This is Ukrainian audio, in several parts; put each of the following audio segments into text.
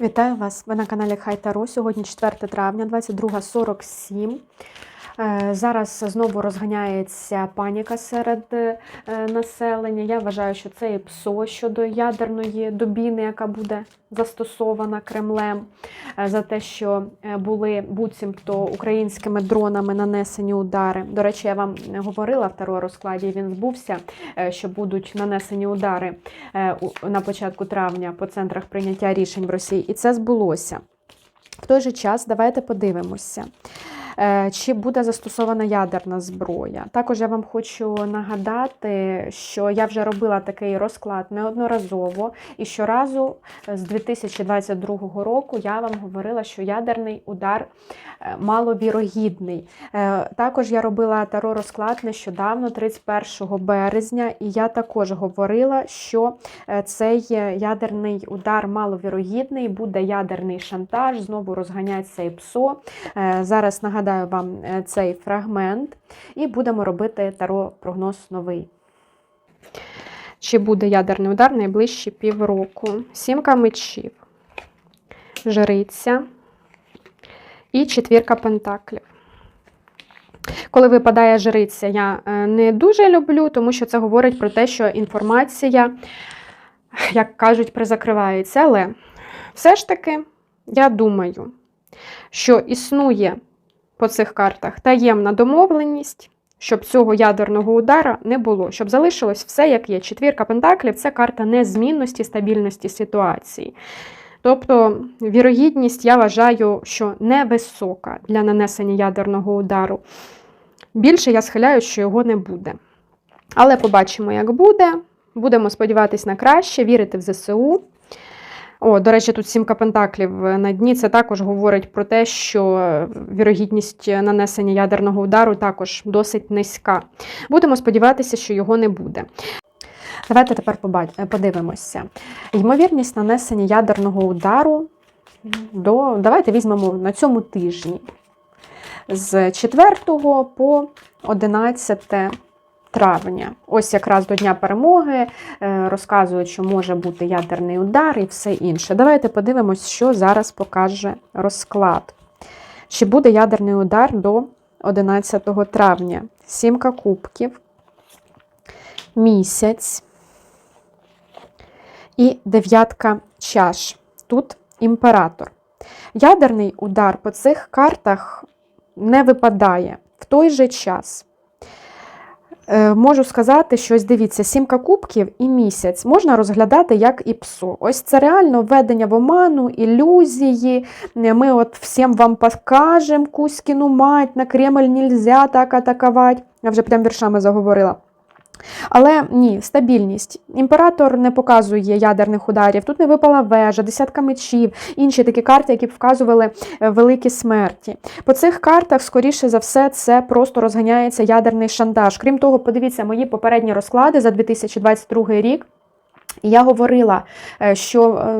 Вітаю вас! Ви на каналі Хай Таро. Сьогодні 4 травня, 22.47. Е, Зараз знову розганяється паніка серед е, населення. Я вважаю, що це і ПСО щодо ядерної дубіни, яка буде застосована Кремлем, е, за те, що були буцімто українськими дронами нанесені удари. До речі, я вам говорила в Таро розкладі, він збувся, що будуть нанесені удари на початку травня по центрах прийняття рішень в Росії, і це збулося. В той же час давайте подивимося, чи буде застосована ядерна зброя. Також я вам хочу нагадати, що я вже робила такий розклад неодноразово, і щоразу з 2022 року я вам говорила, що ядерний удар е, маловірогідний. Е, Також я робила таро розклад нещодавно, 31 березня, і я також говорила, що е, цей е, ядерний удар маловірогідний, буде ядерний шантаж, знову розганяться і ПСО. Е, Зараз нагадаю вам е, цей фрагмент, і будемо робити таро прогноз новий. Чи буде ядерний удар найближчі півроку? Сімка мечів, жриця і четвірка пентаклів. Коли випадає жриця, я е, не дуже люблю, тому що це говорить про те, що інформація, як кажуть, призакривається. Але все ж таки, я думаю, що існує по цих картах таємна домовленість, щоб цього ядерного удара не було, щоб залишилось все, як є. Четвірка пентаклів це карта незмінності, стабільності ситуації. Тобто, вірогідність, я вважаю, що невисока для нанесення ядерного удару. Більше я схиляю, що його не буде. Але побачимо, як буде. Будемо сподіватися на краще, вірити в ЗСУ. О, до речі, тут сімка пентаклів на дні. Це також говорить про те, що е, вірогідність нанесення ядерного удару також досить низька. Будемо сподіватися, що його не буде. Давайте тепер подивимося. Ймовірність нанесення ядерного удару до. Давайте візьмемо на цьому тижні. З 4 по 11 травня. Ось якраз до Дня перемоги е, розказують, що може бути ядерний удар і все інше. Давайте подивимось, що зараз покаже розклад. Чи буде ядерний удар до 11 травня? Сімка кубків, місяць і дев'ятка чаш. Тут імператор. Ядерний удар по цих картах не випадає в той же час. Е, Можу сказати, що ось дивіться, сімка кубків і місяць можна розглядати як і псу. Ось це реально введення в оману, ілюзії. Е, Ми от всім вам покажемо Кузькіну мать, на Кремль нельзя так атакувати. Я вже прям віршами заговорила. Але ні, стабільність. Імператор не показує ядерних ударів. Тут не випала вежа, десятка мечів, інші такі карти, які б вказували е, великі смерті. По цих картах, скоріше за все, це просто розганяється ядерний шантаж. Крім того, подивіться мої попередні розклади за 2022 рік. Я говорила, е, що е,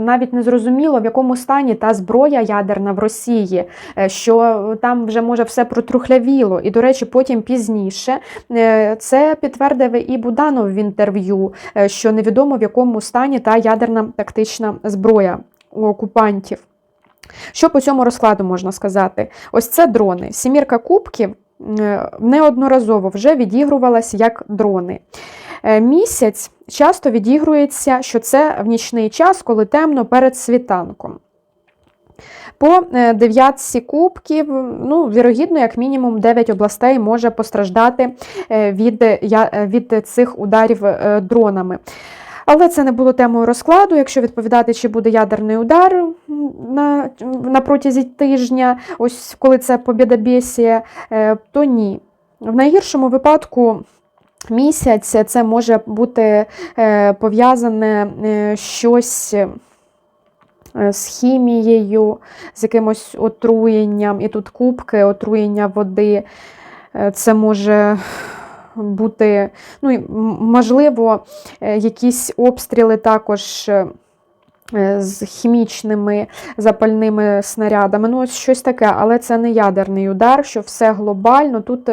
навіть не зрозуміло, в якому стані та зброя ядерна в Росії, е, що там вже може все протрухлявіло. І, до речі, потім пізніше це підтвердив і Буданов в інтерв'ю, що невідомо в якому стані та ядерна тактична зброя у окупантів. Що по цьому розкладу можна сказати? Ось це дрони. Сімірка кубків неодноразово вже відігрувалася як дрони. Е, Місяць часто відігрується, що це в нічний час, коли темно перед світанком. По е, дев'ятці кубків, ну, вірогідно, як мінімум 9 областей може постраждати е, від, е, від цих ударів е, дронами. Але це не було темою розкладу. Якщо відповідати, чи буде ядерний удар на, на протязі тижня, ось коли це побєдобєсія, е, то ні. В найгіршому випадку місяць це може бути е, пов'язане е, щось е, з хімією, з якимось отруєнням, і тут кубки, отруєння води. Е, Це може бути, ну, можливо, е, якісь обстріли також. е, е, З хімічними запальними снарядами. Ну, ось щось таке, але це не ядерний удар, що все глобально. Тут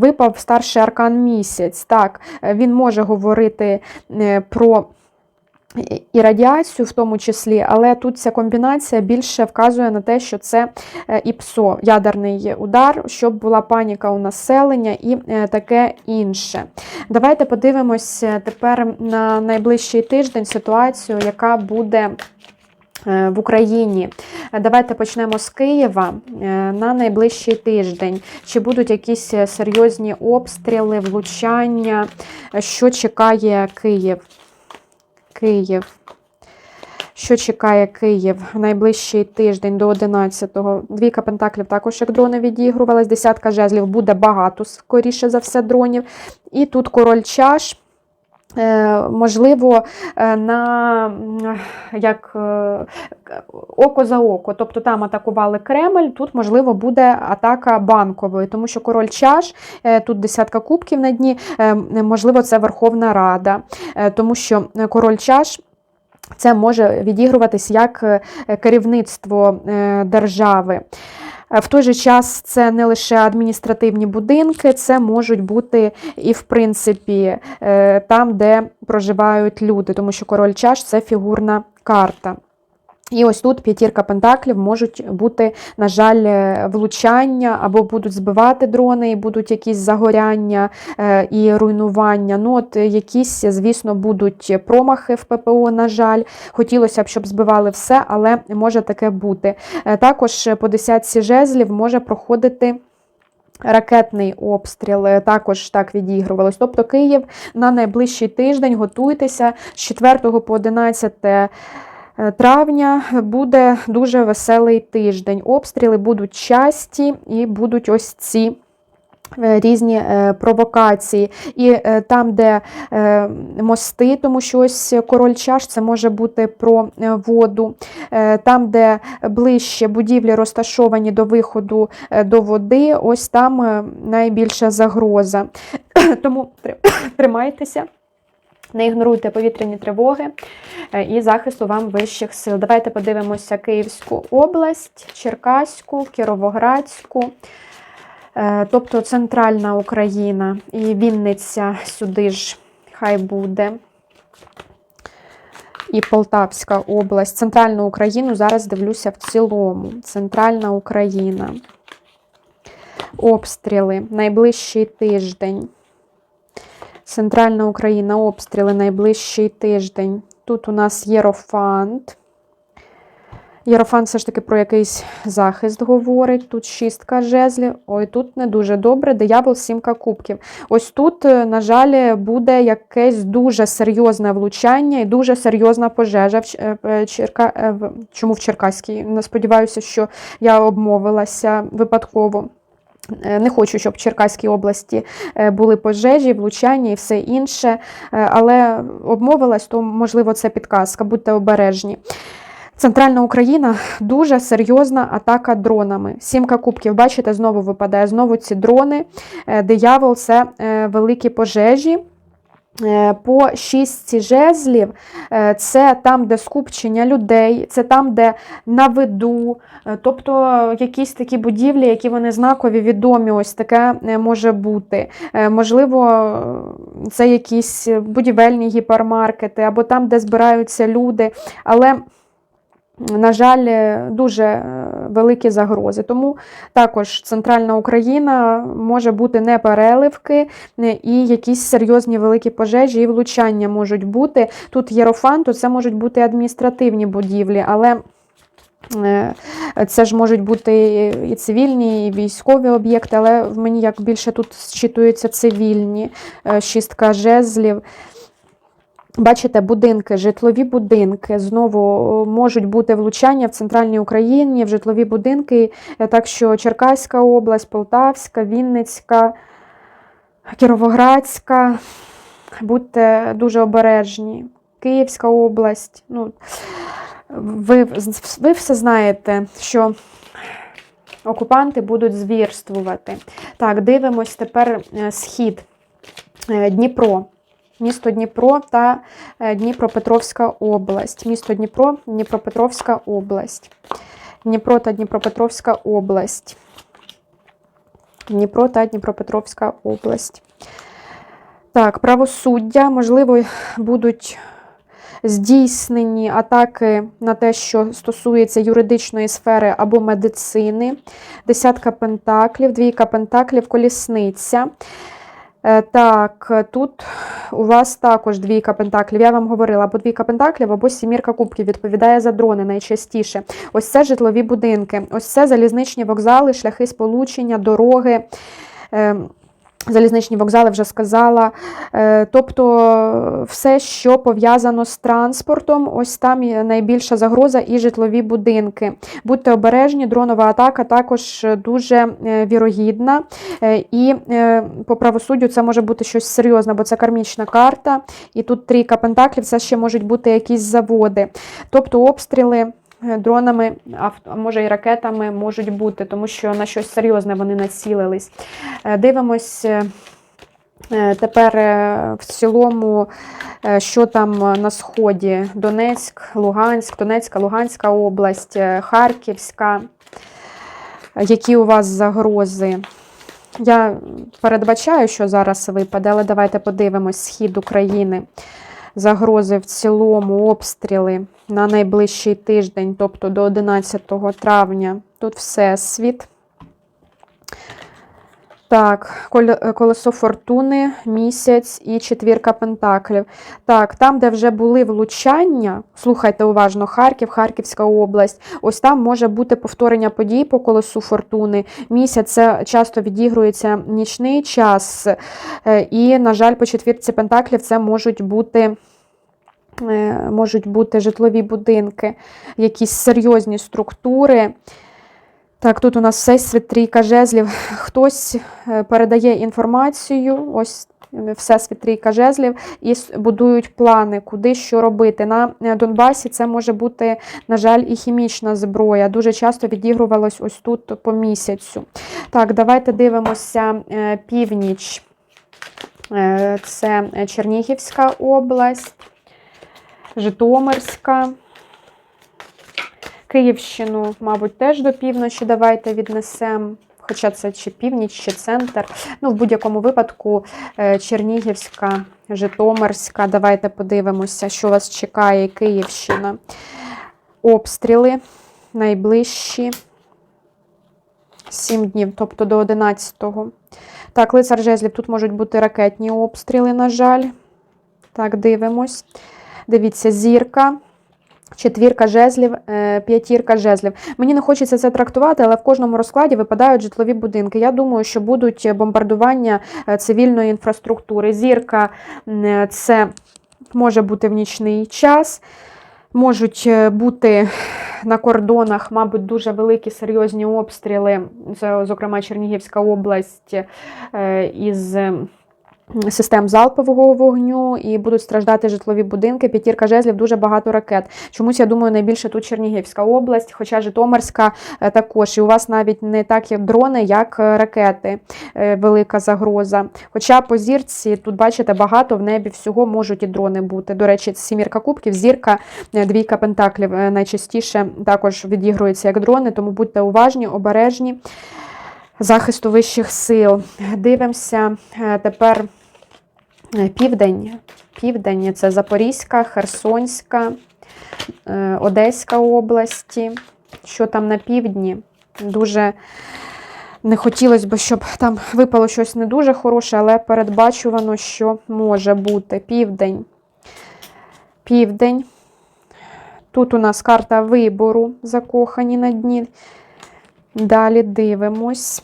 випав старший аркан місяць. Так, він може говорити про і радіацію в тому числі, але тут ця комбінація більше вказує на те, що це е, ІПСО, ядерний удар, щоб була паніка у населення і е, таке інше. Давайте подивимося тепер на найближчий тиждень ситуацію, яка буде. е, В Україні давайте почнемо з Києва е, на найближчий тиждень. Чи будуть якісь е, серйозні обстріли, влучання? Що чекає Київ? Київ. Що чекає Київ найближчий тиждень до 11-го? Двійка пентаклів також як дрони відігрувалась. Десятка жезлів буде багато, скоріше за все, дронів. І тут король чаш. Е, Можливо, е, на як е, око за око. Тобто там атакували Кремль, тут, можливо, буде атака банкової, тому що король чаш, тут десятка кубків на дні, можливо, це Верховна Рада, тому що король чаш. Це може відігруватись як керівництво держави. Е, В той же час це не лише адміністративні будинки, це можуть бути і, в принципі, е, там, де проживають люди, тому що король чаш це фігурна карта. І ось тут п'ятірка пентаклів можуть бути, на жаль, е, влучання, або будуть збивати дрони, і будуть якісь загоряння е, і руйнування. Ну, от е, якісь, звісно, будуть промахи в ППО, на жаль. Хотілося б, щоб збивали все, але може таке бути. Також по десятці жезлів може проходити. Ракетний обстріл також так відігрувалось. Тобто Київ на найближчий тиждень готуйтеся з 4 по 11 е, травня буде дуже веселий тиждень. Обстріли будуть часті і будуть ось ці. е, Різні е, провокації, і е, там, де мости, тому що ось король чаш це може бути про воду, там, де ближче будівлі розташовані до виходу до води, ось там найбільша загроза. Тому тримайтеся. Не ігноруйте повітряні тривоги е, і захисту вам вищих сил. Давайте подивимося Київську область, Черкаську, Кіровоградську, е, тобто Центральна Україна і Вінниця сюди ж хай буде. І Полтавська область. Центральну Україну зараз дивлюся в цілому. Центральна Україна. Обстріли. Найближчий тиждень. Центральна Україна, обстріли найближчий тиждень. Тут у нас Єрофант. Єрофант все ж таки про якийсь захист говорить. Тут шістка жезлів. Ой, тут не дуже добре. Диявол, сімка кубків. Ось тут, е, на жаль, буде якесь дуже серйозне влучання і дуже серйозна пожежа. в е, е, Черка... Чому в Черкаській? Не сподіваюся, що я обмовилася випадково. Е, Не хочу, щоб в Черкаській області е, були пожежі, влучання і все інше, Е, але обмовилась, то, можливо, це підказка, будьте обережні. Центральна Україна дуже серйозна атака дронами. Сімка кубків, бачите, знову випадає. Знову ці дрони. Диявол це великі пожежі. Е, По шість жезлів е, це там, де скупчення людей, це там, де на виду, е, тобто якісь такі будівлі, які вони знакові, відомі, ось таке може бути. Можливо, це якісь будівельні гіпермаркети, або там, де збираються люди. Але на жаль, е, дуже е, великі загрози. Тому також центральна Україна може бути не переливки, і якісь серйозні великі пожежі і влучання можуть бути. Тут єрофан, то це можуть бути адміністративні будівлі, але. е, Це ж можуть бути і цивільні, і військові об'єкти, але в мені як більше тут зчитуються цивільні шістка жезлів. Бачите, будинки, житлові будинки знову можуть бути влучання в центральній Україні, в житлові будинки. Е, Так що Черкаська область, Полтавська, Вінницька, Кіровоградська. Будьте дуже обережні. Київська область. Ну, ви, ви все знаєте, що окупанти будуть звірствувати. Так, дивимось тепер е, схід. Е, Дніпро. Місто Дніпро та е, Дніпропетровська область. Місто Дніпро, Дніпропетровська область. Дніпро та Дніпропетровська область. Дніпро та Дніпропетровська область. Так, правосуддя, можливо, будуть здійснені атаки на те, що стосується юридичної сфери або медицини. Десятка пентаклів, двійка пентаклів, колісниця. Е, Так, тут у вас також двійка пентаклів. Я вам говорила, або двійка пентаклів, або сімірка кубків відповідає за дрони найчастіше. Ось це житлові будинки, ось це залізничні вокзали, шляхи сполучення, дороги. Залізничні вокзали вже сказала. Е, Тобто все, що пов'язано з транспортом, ось там найбільша загроза і житлові будинки. Будьте обережні, дронова атака також дуже е, вірогідна. Е, І по правосуддю це може бути щось серйозне, бо це кармічна карта. І тут трійка пентаклів, це ще можуть бути якісь заводи. Тобто обстріли. Е, Дронами, а може і ракетами можуть бути, тому що на щось серйозне вони націлились. Е, Дивимось е, тепер в цілому, що там на сході: Донецьк, Луганськ, Донецька, Луганська область, Харківська. Які у вас загрози? Я передбачаю, що зараз випаде, але давайте подивимось схід України. Загрози в цілому, обстріли на найближчий тиждень, тобто до 11 травня. Тут Всесвіт. Так, колесо фортуни, місяць і четвірка пентаклів. Так, там, де вже були влучання, слухайте уважно, Харків, Харківська область. Ось там може бути повторення подій по колесу фортуни. Місяць це часто відігрується нічний час. Е, І, на жаль, по четвірці пентаклів це можуть бути. е, Можуть бути житлові будинки, якісь серйозні структури. Так, тут у нас всесвіт трійка жезлів. Хтось е, передає інформацію, ось е, всесвіт трійка жезлів, і будують плани, куди що робити. На е, Донбасі це може бути, на жаль, і хімічна зброя. Дуже часто відігрувалось ось тут по місяцю. Так, давайте дивимося північ. Це Чернігівська область, Житомирська. Київщину, мабуть, теж до півночі давайте віднесемо. Хоча це чи північ, чи центр. Ну, в будь-якому випадку е, Чернігівська, Житомирська. Давайте подивимося, що вас чекає Київщина. Обстріли найближчі 7 днів, тобто до 11-го. Так, лицар жезлів, тут можуть бути ракетні обстріли, на жаль. Так, дивимось. Дивіться, зірка. Четвірка жезлів, е, п'ятірка жезлів. Мені не хочеться це трактувати, але в кожному розкладі випадають житлові будинки. Я думаю, що будуть бомбардування е, цивільної інфраструктури. Зірка е, це може бути в нічний час. Можуть бути на кордонах, мабуть, дуже великі серйозні обстріли. Це, зокрема, Чернігівська область із. Систем залпового вогню і будуть страждати житлові будинки. П'ятірка жезлів, дуже багато ракет. Чомусь я думаю, найбільше тут Чернігівська область, хоча Житомирська е, також. І у вас навіть не так є дрони, як е, ракети. Е, Велика загроза. Хоча по зірці тут бачите багато в небі всього можуть і дрони бути. До речі, сімірка кубків, зірка, двійка пентаклів найчастіше також відігруються як дрони, тому будьте уважні, обережні. Захисту вищих сил. Дивимося тепер південь. Південь це Запорізька, Херсонська, е, Одеська області. Що там на півдні? Дуже не хотілося б, щоб там випало щось не дуже хороше, але передбачувано, що може бути. Південь. Південь. Тут у нас карта вибору закохані на дні. Далі дивимось.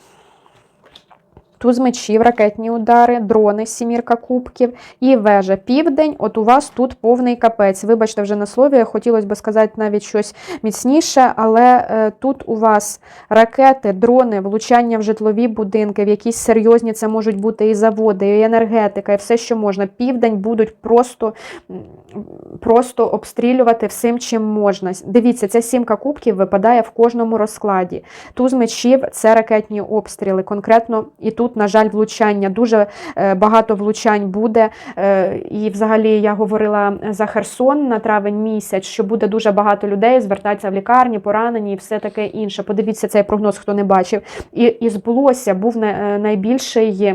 Туз мечів, ракетні удари, дрони, сімірка кубків і вежа. Південь, от у вас тут повний капець. Вибачте, вже на слові, хотілося б сказати навіть щось міцніше, але е, тут у вас ракети, дрони, влучання в житлові будинки, в якісь серйозні це можуть бути і заводи, і енергетика, і все, що можна. Південь будуть просто, просто обстрілювати всім, чим можна. Дивіться, ця сімка кубків випадає в кожному розкладі. Туз мечів це ракетні обстріли. Конкретно і тут, на жаль, влучання. Дуже е, багато влучань буде. Е, І взагалі я говорила за Херсон на травень місяць, що буде дуже багато людей звертатися в лікарні, поранені і все таке інше. Подивіться цей прогноз, хто не бачив. І, і збулося, був на- е, найбільший.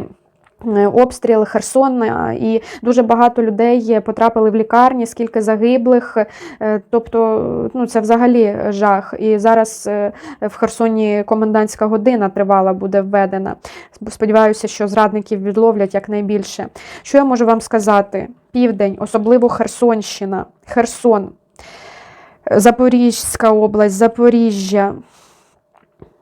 Е, обстріл Херсона, і дуже багато людей потрапили в лікарні, скільки загиблих. Е, Тобто, ну це взагалі жах. І зараз е, в Херсоні комендантська година тривала буде введена. Сподіваюся, що зрадників відловлять якнайбільше. Що я можу вам сказати? Південь, особливо Херсонщина, Херсон, Запорізька область, Запоріжжя.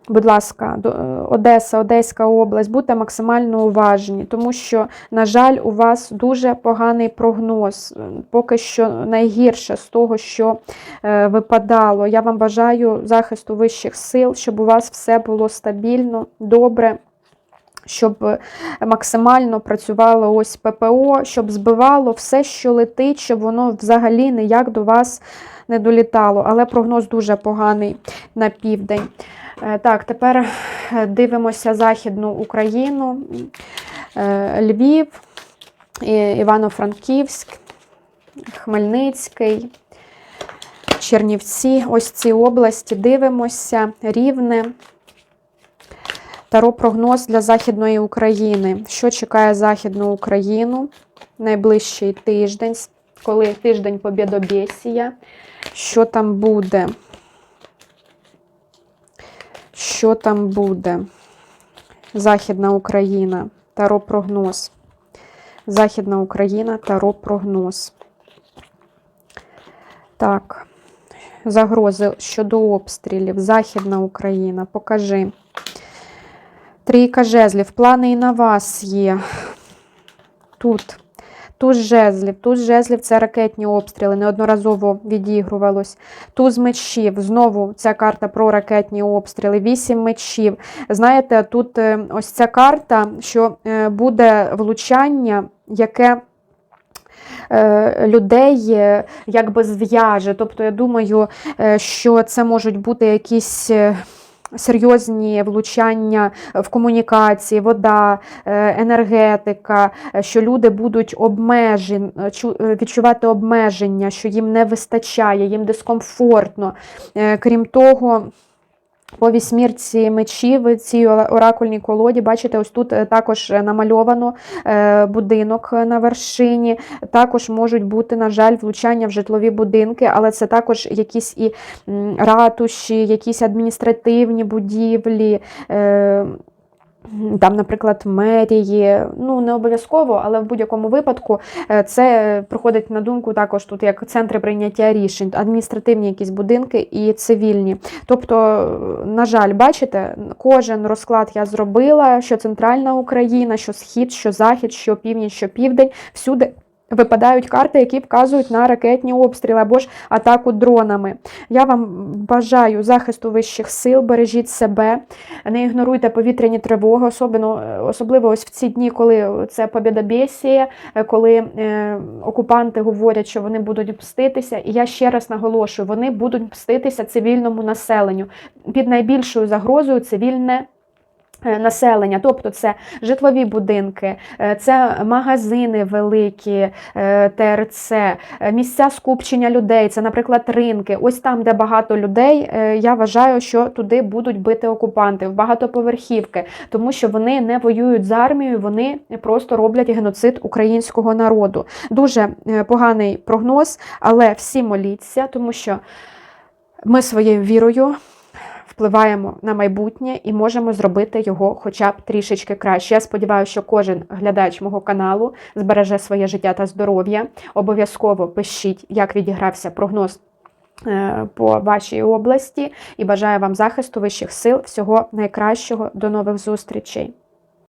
Будь ласка, е, Одеса, Одеська область, будьте максимально уважні, тому що, на жаль, у вас дуже поганий прогноз. Е, Поки що найгірше з того, що е, випадало. Я вам бажаю захисту вищих сил, щоб у вас все було стабільно, добре. Щоб е, максимально працювало ось ППО, щоб збивало все, що летить, щоб воно взагалі ніяк до вас не долітало. Але прогноз дуже поганий на південь. Е, Так, тепер е, дивимося Західну Україну, Львів, Івано-Франківськ, Хмельницький, Чернівці. Ось ці області дивимося, Рівне. Таро прогноз для Західної України. Що чекає Західну Україну найближчий тиждень, коли тиждень Побєдобєсія. Що там буде? Що там буде? Західна Україна, Таро прогноз. Західна Україна, Таро прогноз. Так, загрози щодо обстрілів. Західна Україна, покажи. Трійка жезлів, плани і на вас є. Тут. Туз жезлів, туз жезлів це ракетні обстріли, неодноразово відігрувалось. Туз мечів, знову ця карта про ракетні обстріли, вісім мечів. Знаєте, тут е, ось ця карта, що е, буде влучання, яке е, людей якби зв'яже. Тобто, я думаю, що це можуть бути якісь. Е, Серйозні влучання в комунікації, вода, е, енергетика, е, що люди будуть обмежені, відчувати обмеження, що їм не вистачає, їм дискомфортно. Е, Крім того, по вісьмірці мечів, цій оракульній колоді, бачите, ось тут е, також намальовано е, будинок на вершині. Також можуть бути, на жаль, влучання в житлові будинки, але це також якісь і ратуші, якісь адміністративні будівлі. Там, наприклад, мерії, ну не обов'язково, але в будь-якому випадку е, це приходить на думку також тут як центри прийняття рішень, адміністративні якісь будинки і цивільні. Тобто, на жаль, бачите, кожен розклад я зробила, що центральна Україна, що схід, що захід, що північ, що південь, всюди. Випадають карти, які вказують на ракетні обстріли або ж атаку дронами. Я вам бажаю захисту вищих сил, бережіть себе, не ігноруйте повітряні тривоги, особливо, особливо ось в ці дні, коли це побєдобєсія, коли е, окупанти говорять, що вони будуть мститися. І я ще раз наголошую, вони будуть мститися цивільному населенню. Під найбільшою загрозою цивільне. Е, Населення, тобто це житлові будинки, е, це магазини великі, е, ТРЦ, місця скупчення людей, це, наприклад, ринки. Ось там, де багато людей, я вважаю, що туди будуть бити окупанти в багатоповерхівки, тому що вони не воюють з армією, вони просто роблять геноцид українського народу. Дуже поганий прогноз, але всі моліться, тому що ми своєю вірою впливаємо на майбутнє і можемо зробити його хоча б трішечки краще. Я сподіваюся, що кожен глядач мого каналу збереже своє життя та здоров'я. Обов'язково пишіть, як відігрався прогноз. е, По вашій області і бажаю вам захисту вищих сил, всього найкращого. До нових зустрічей.